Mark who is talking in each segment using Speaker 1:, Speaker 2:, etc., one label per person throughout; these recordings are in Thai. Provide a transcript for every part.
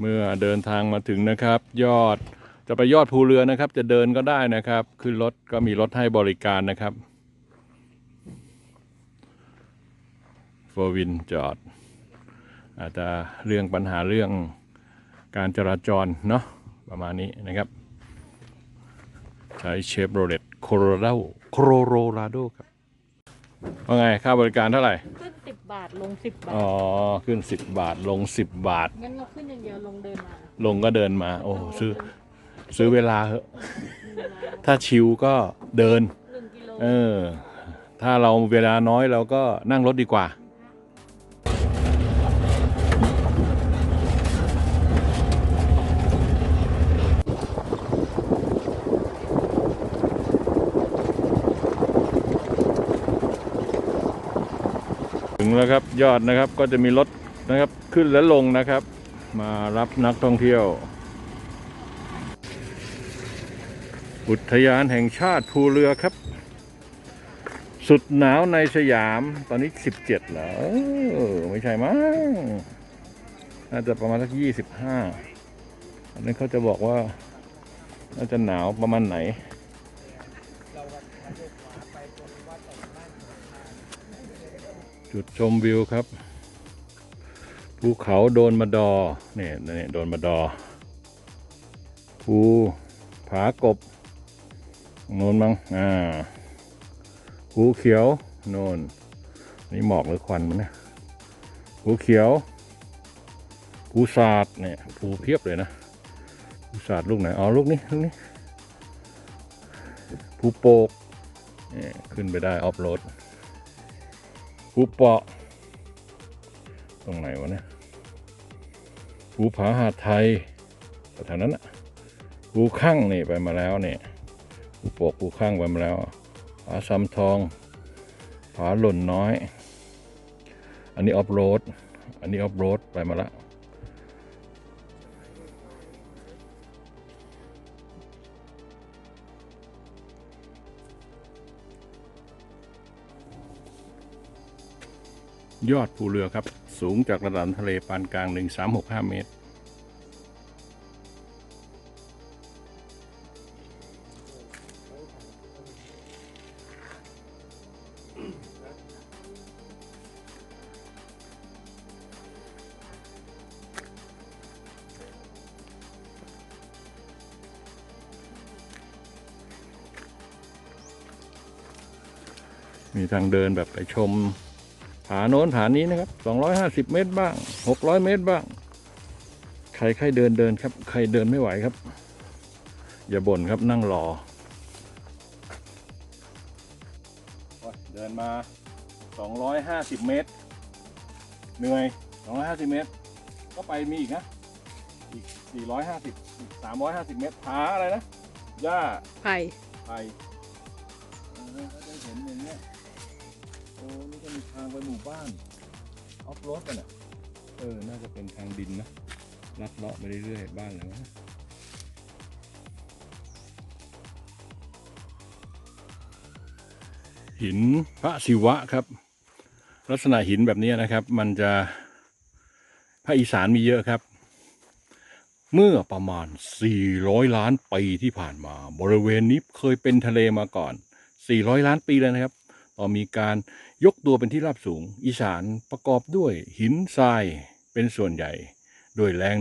Speaker 1: เมื่อเดินทางมาถึงนะครับ ยอดจะไปยอดภูเรือนะครับ จะเดินก็ได้นะครับ ขึ้นรถก็มีรถให้บริการนะครับโฟวินจอด อาจจะเรื่องปัญหาเรื่องการจราจรเนาะประมาณนี้นะครับ ใช้เชฟโรเลตโคโรราโดโคโรโรราโดครับว่าไงค่าบริการเท่าไหร่
Speaker 2: บบาทลงสิบบา
Speaker 1: อ๋อ
Speaker 2: ท
Speaker 1: ขึ้น10บาทลง10บาท
Speaker 2: งั้นเราขึ้นอย่างเดียวลงเดินมา
Speaker 1: ลงก็เดินมา โอ้ซื้อ ซื้อเวลาเหอะถ้าชิวก็เดิน
Speaker 2: หนึ่งกิโล
Speaker 1: เออ ถ้าเราเวลาน้อยเราก็นั่งรถดีกว่า แล้วครับ ยอดนะครับก็จะมีรถนะครับขึ้นและลงนะครับ มารับนักท่องเที่ยว อุทยานแห่งชาติภูเรือครับ สุดหนาวในสยามตอนนี้ 17เหรอไม่ใช่มั้งน่าจะประมาณสัก 25อันนั้นเขาจะบอกว่าน่าจะหนาวประมาณไหน จุดชมวิวครับภูเขาโดนมาดอเนี่ยเนี่ยโดนมาดอภูผากบโนนมั้งอ่าภูเขียวโนนนี่หมอกหรือควันมันเนี่ยภูเขียวภูศาสตร์เนี่ยภูเพียบเลยนะภูศาสตร์ลูกไหนอ๋อลูกนี้ลูกนี้ภูโปกเนี่ยขึ้นไปได้ออฟโรด ภูเปาะ ตรงไหนวะเนี่ยภูผาหาดไทยแถวนั้นอะภูข้างนี่ไปมาแล้วเนี่ยภูโปกภูข้างไปมาแล้วผาซ้ำทองผาหล่นน้อย อันนี้ออฟโรด อันนี้ออฟโรดไปมาแล้ว ยอดภูเรือครับ สูงจากระดับทะเลปานกลาง 1365 เมตร มีทางเดินแบบไปชม ผาโน้นผานี้นะครับ 250 เมตรบ้าง 600 เมตรบ้าง ใครใครเดินเดินครับ ใครเดินไม่ไหวครับ อย่าบ่นครับนั่งรอ เดินมา 250 เมตร เหนื่อย 250 เมตร ก็ไปมีอีกนะ อีก 450 อีก 350 เมตร ผาอะไรนะ หญ้า
Speaker 2: ไผ่
Speaker 1: ไปเออก็ได้เห็นอย่างเงี้ย โอ้นี่ก็มีทางไปหมู่บ้านออฟโรดกันอะเออ น่าจะเป็นทางดินนะลัดเลาะไปเรื่อยๆบ้านแล้วนะหินพระศิวะครับ ลักษณะหินแบบนี้นะครับ มันจะภาคอีสานมีเยอะครับ เมื่อประมาณ 400 ล้านปีที่ผ่านมา บริเวณนี้เคยเป็นทะเลมาก่อน 400 ล้านปีเลยนะครับ มีการยกตัวเป็นที่ราบสูง อีสานประกอบด้วยหินทรายเป็นส่วนใหญ่ โดยแรง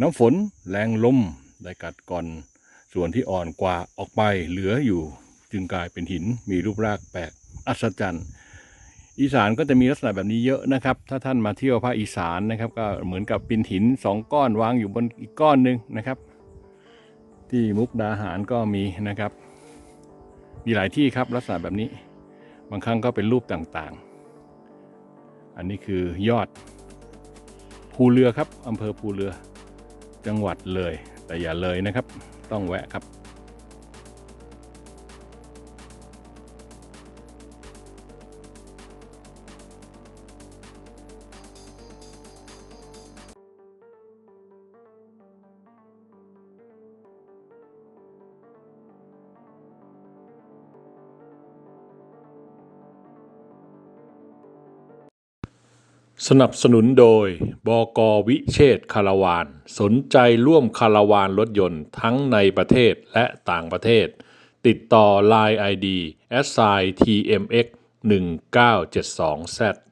Speaker 1: น้ำฝนแรงลมได้กัดก่อน ส่วนที่อ่อนกว่าออกไปเหลืออยู่ จึงกลายเป็นหินมีรูปร่างแปลกอัศจรรย์อีสานก็จะมีลักษณะแบบนี้เยอะนะครับ ถ้าท่านมาเที่ยวภาคอีสานนะครับ ก็เหมือนกับเป็นหินสองก้อนวางอยู่บนอีกก้อนหนึ่งนะครับ ที่มุกดาหารก็มีนะครับ มีหลายที่ครับลักษณะแบบนี้ บางครั้งก็เป็นรูปต่างๆ อันนี้คือยอดภูเรือครับอำเภอภูเรือจังหวัดเลย แต่อย่าเลยนะครับ ต้องแวะครับ สนับสนุนโดย บกวิเชษคาราวาน สนใจร่วมคาราวานรถยนต์ทั้งในประเทศและต่างประเทศ ติดต่อ Line ID s i tmx 1972 z